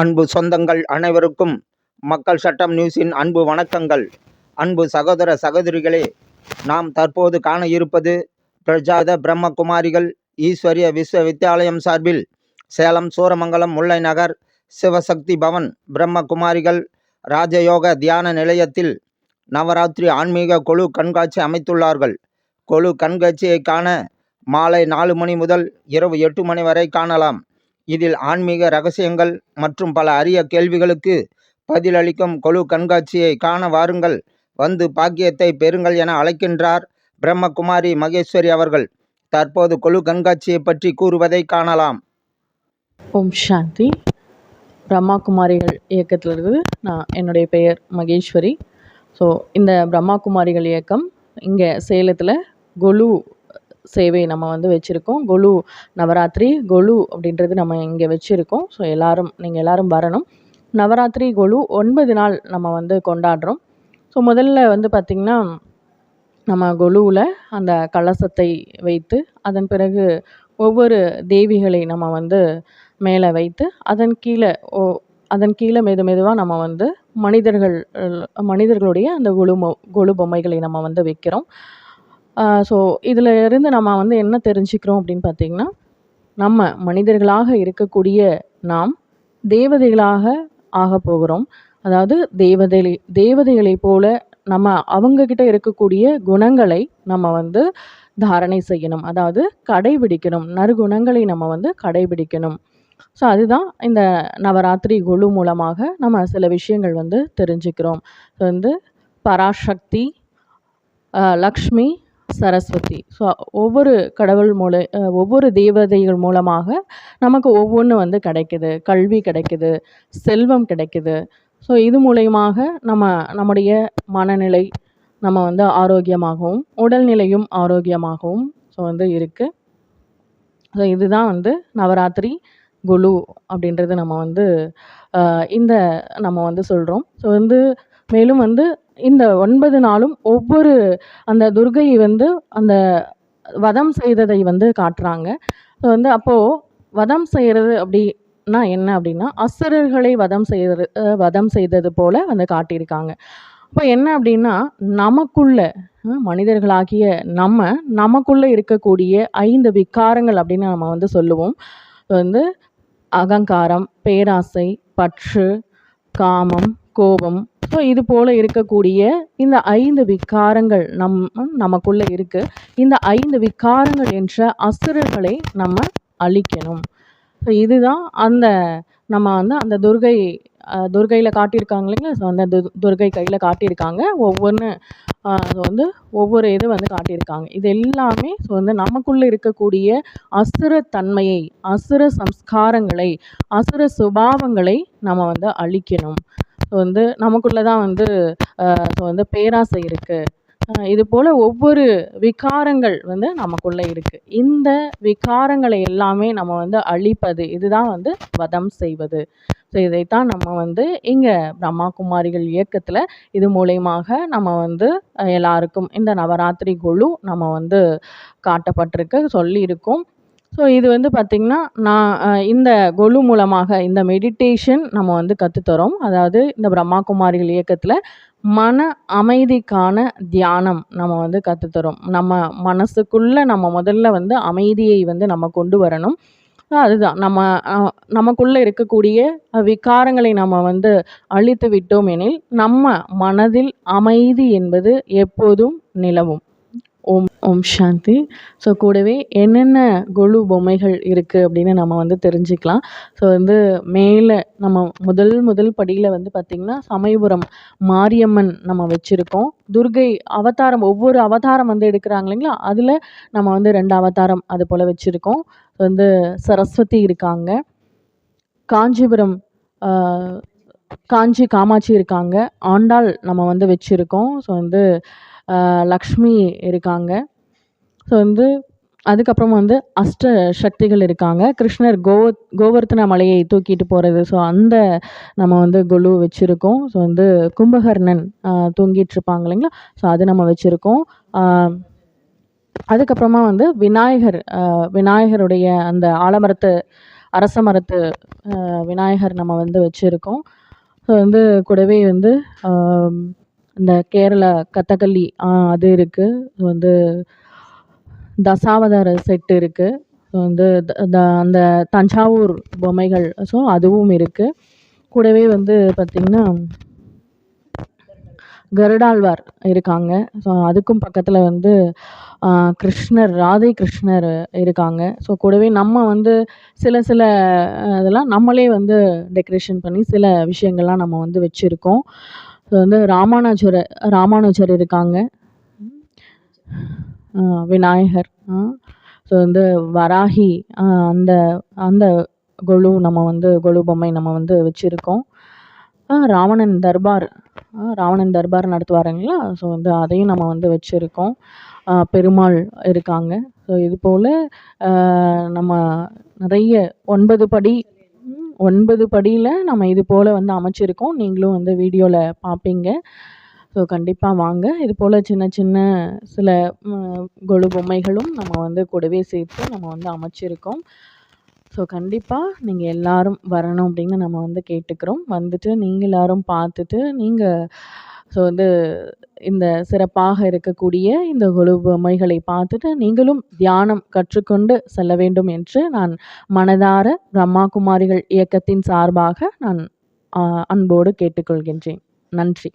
அன்பு சொந்தங்கள் அனைவருக்கும் மக்கள் சட்டம் நியூஸின் அன்பு வணக்கங்கள். அன்பு சகோதர சகோதரிகளே நாம் தற்போது காண இருப்பது பிரஜாத பிரம்மகுமாரிகள் ஈஸ்வரிய விஸ்வவித்யாலயம் சார்பில் சேலம் சூரமங்கலம் முல்லை நகர் சிவசக்தி பவன் பிரம்மகுமாரிகள் ராஜயோக தியான நிலையத்தில் நவராத்திரி ஆன்மீக கொழு கண்காட்சி அமைத்துள்ளார்கள். கொழு கண்காட்சியை காண மாலை நாலு மணி முதல் இரவு எட்டு மணி வரை காணலாம். இதில் ஆன்மீக ரகசியங்கள் மற்றும் பல அரிய கேள்விகளுக்கு பதிலளிக்கும் கொலு கண்காட்சியை காண வாருங்கள். வந்து பாக்கியத்தை பெறுங்கள் என அழைக்கின்றார் பிரம்மகுமாரி மகேஸ்வரி அவர்கள். தற்போது கொலு கண்காட்சியை பற்றி கூறுவதை காணலாம். ஓம் சாந்தி. பிரம்மாகுமாரிகள் இயக்கத்தில் இயக்கத்திலிருந்து நான் என்னுடைய பெயர் மகேஸ்வரி. ஸோ இந்த பிரம்மாகுமாரிகள் இயக்கம் இங்கே சேலத்தில் கொலு சேவை நம்ம வந்து வச்சுருக்கோம். கொலு நவராத்திரி கொலு அப்படின்றது நம்ம இங்கே வச்சுருக்கோம். ஸோ எல்லோரும் நீங்கள் எல்லாரும் வரணும். நவராத்திரி கொலு ஒன்பது நாள் நம்ம வந்து கொண்டாடுறோம். ஸோ முதல்ல வந்து பார்த்திங்கன்னா நம்ம கொலுவில் அந்த கலசத்தை வைத்து அதன் பிறகு ஒவ்வொரு தேவிகளை நம்ம வந்து மேலே வைத்து அதன் கீழே ஓ அதன் கீழே மெது மெதுவாக நம்ம வந்து மனிதர்கள் மனிதர்களுடைய அந்த கொலு மொ கொலு பொம்மைகளை நம்ம வந்து வைக்கிறோம். ஸோ இதில் இருந்து நம்ம வந்து என்ன தெரிஞ்சுக்கிறோம் அப்படின்னு பார்த்திங்கன்னா நம்ம மனிதர்களாக இருக்கக்கூடிய நாம் தேவதைகளாக ஆக போகிறோம். அதாவது தேவதை தேவதைகளை போல நம்ம அவங்கக்கிட்ட இருக்கக்கூடிய குணங்களை நம்ம வந்து தாரணை செய்யணும். அதாவது கடைபிடிக்கணும். நறுகுணங்களை நம்ம வந்து கடைபிடிக்கணும். ஸோ அதுதான் இந்த நவராத்திரி குழு மூலமாக நம்ம சில விஷயங்கள் வந்து தெரிஞ்சுக்கிறோம். வந்து பராசக்தி லக்ஷ்மி சரஸ்வதி. ஸோ ஒவ்வொரு கடவுள் மூல ஒவ்வொரு தேவதைகள் மூலமாக நமக்கு ஒவ்வொன்று வந்து கிடைக்குது. கல்வி கிடைக்குது. செல்வம் கிடைக்குது. ஸோ இது மூலயமாக நம்ம நம்முடைய மனநிலை நம்ம வந்து ஆரோக்கியமாகவும் உடல்நிலையும் ஆரோக்கியமாகவும் ஸோ வந்து இருக்குது ஸோ இதுதான் வந்து நவராத்திரி குலு அப்படின்றது நம்ம வந்து இந்த நம்ம வந்து சொல்கிறோம் ஸோ வந்து மேலும் வந்து இந்த ஒன்பது நாளும் ஒவ்வொரு அந்த துர்கையை வந்து அந்த வதம் செய்ததை வந்து காட்டுறாங்க. ஸோ வந்து அப்போது வதம் செய்கிறது அப்படின்னா என்ன அப்படின்னா அசுரர்களை வதம் செய்கிறது வதம் செய்தது போல் வந்து காட்டியிருக்காங்க. அப்போ என்ன அப்படின்னா நமக்குள்ள மனிதர்களாகிய நம்ம நமக்குள்ளே இருக்கக்கூடிய ஐந்து விக்காரங்கள் அப்படின்னு நம்ம வந்து சொல்லுவோம். வந்து அகங்காரம் பேராசை பற்று காமம் கோபம் ஸோ இது போல் இருக்கக்கூடிய இந்த ஐந்து விக்காரங்கள் நம் நமக்குள்ளே இருக்குது இந்த ஐந்து விக்காரங்கள் என்ற அசுரர்களை நம்ம அழிக்கணும். ஸோ இதுதான் அந்த நம்ம வந்து அந்த துர்கை துர்கையில் காட்டியிருக்காங்க இல்லைங்களா? ஸோ அந்த து துர்கை கையில் காட்டியிருக்காங்க. ஒவ்வொன்று அது வந்து ஒவ்வொரு இது வந்து காட்டியிருக்காங்க. இது எல்லாமே ஸோ வந்து நமக்குள்ளே இருக்கக்கூடிய அசுர தன்மையை அசுர சம்ஸ்காரங்களை அசுர சுபாவங்களை நம்ம வந்து அழிக்கணும். ஸோ வந்து நமக்குள்ளே தான் வந்து ஸோ வந்து பேராசை இருக்குது இது போல் ஒவ்வொரு விகாரங்கள் வந்து நமக்குள்ளே இருக்குது இந்த விகாரங்களை எல்லாமே நம்ம வந்து அழிப்பது இதுதான் வந்து வதம் செய்வது. ஸோ இதைத்தான் நம்ம வந்து இங்கே பிரம்மா குமாரிகள் இயக்கத்தில் இது மூலயமாக நம்ம வந்து எல்லாருக்கும் இந்த நவராத்திரி குழு நம்ம வந்து காட்டப்பட்டிருக்கு சொல்லியிருக்கோம். ஸோ இது வந்து பார்த்திங்கன்னா நான் இந்த கொலு மூலமாக இந்த மெடிடேஷன் நம்ம வந்து கற்றுத்தரோம் அதாவது இந்த பிரம்மா குமாரிகள் இயக்கத்தில் மன அமைதிக்கான தியானம் நம்ம வந்து கற்றுத்தரோம் நம்ம மனசுக்குள்ளே நம்ம முதல்ல வந்து அமைதியை வந்து நம்ம கொண்டு வரணும். அதுதான். நம்ம நமக்குள்ளே இருக்கக்கூடிய விகாரங்களை நம்ம வந்து அழித்து விட்டோம் எனில் நம்ம மனதில் அமைதி என்பது எப்போதும் நிலவும். ஓம் ஓம் சாந்தி. ஸோ கூடவே என்னென்ன கொலு பொம்மைகள் இருக்குது அப்படின்னு நம்ம வந்து தெரிஞ்சுக்கலாம். ஸோ வந்து மேலே நம்ம முதல் முதல் படியில் வந்து பார்த்திங்கன்னா சமயபுரம் மாரியம்மன் நம்ம வச்சுருக்கோம். துர்கை அவதாரம் ஒவ்வொரு அவதாரம் வந்து எடுக்கிறாங்க இல்லைங்களா? அதில் நம்ம வந்து ரெண்டு அவதாரம் அது போல் வச்சுருக்கோம். வந்து சரஸ்வதி இருக்காங்க. காஞ்சிபுரம் காஞ்சி காமாட்சி இருக்காங்க. ஆண்டாள் நம்ம வந்து வச்சுருக்கோம். ஸோ வந்து லக்ஷ்மி இருக்காங்க. ஸோ வந்து அதுக்கப்புறம் வந்து அஷ்ட சக்திகள் இருக்காங்க. கிருஷ்ணர் கோவ கோவர்த்தன மலையை தூக்கிட்டு போகிறது ஸோ அந்த நம்ம வந்து கொலு வச்சுருக்கோம். ஸோ வந்து கும்பகர்ணன் தூங்கிட்டு இருப்பாங்க இல்லைங்களா? ஸோ அது நம்ம வச்சுருக்கோம். அதுக்கப்புறமா வந்து விநாயகர் விநாயகருடைய அந்த ஆலமரத்து அரச மரத்து விநாயகர் நம்ம வந்து வச்சுருக்கோம். ஸோ வந்து கூடவே வந்து இந்த கேரள கதகளி அது இருக்குது வந்து தசாவதார செட்டு இருக்குது வந்து த- த- அந்த தஞ்சாவூர் பொம்மைகள் ஸோ அதுவும் இருக்குது கூடவே வந்து பார்த்திங்கன்னா கருடாழ்வார் இருக்காங்க. ஸோ அதுக்கும் பக்கத்தில் வந்து கிருஷ்ணர் ராதை கிருஷ்ணர் இருக்காங்க. ஸோ கூடவே நம்ம வந்து சில சில இதெல்லாம் நம்மளே வந்து டெக்கரேஷன் பண்ணி சில விஷயங்கள்லாம் நம்ம வந்து வச்சுருக்கோம். ஸோ வந்து ராமானுஜர் ராமானுஜர் இருக்காங்க. விநாயகர். ஸோ வந்து வராகி அந்த அந்த கொலு நம்ம வந்து கொலு பொம்மை நம்ம வந்து வச்சுருக்கோம். ராவணன் தர்பார் ராவணன் தர்பார் நடத்துவாருங்களா? ஸோ வந்து அதையும் நம்ம வந்து வச்சுருக்கோம். பெருமாள் இருக்காங்க. ஸோ இது போல் நம்ம நிறைய ஒன்பது படி ஒன்பது படியில் நம்ம இது போல் வந்து அமைச்சிருக்கோம். நீங்களும் வந்து வீடியோவில் பார்ப்பீங்க ஸோ கண்டிப்பாக வாங்க. இது போல் சின்ன சின்ன சில கொலு பொம்மைகளும் நம்ம வந்து கூடவே சேர்த்து நம்ம வந்து அமைச்சிருக்கோம். ஸோ கண்டிப்பாக நீங்கள் எல்லோரும் வரணும் அப்படின்னு நம்ம வந்து கேட்டுக்கிறோம். வந்துட்டு நீங்கள் எல்லோரும் பார்த்துட்டு நீங்கள் ஸோ வந்து இந்த சிறப்பாக இருக்கக்கூடிய இந்த கொலு பொம்மைகளை பார்த்துட்டு நீங்களும் தியானம் கற்றுக்கொண்டு செல்ல வேண்டும் என்று நான் மனதார பிரம்மா குமாரிகள் இயக்கத்தின் சார்பாக நான் அன்போடு கேட்டுக்கொள்கின்றேன். நன்றி.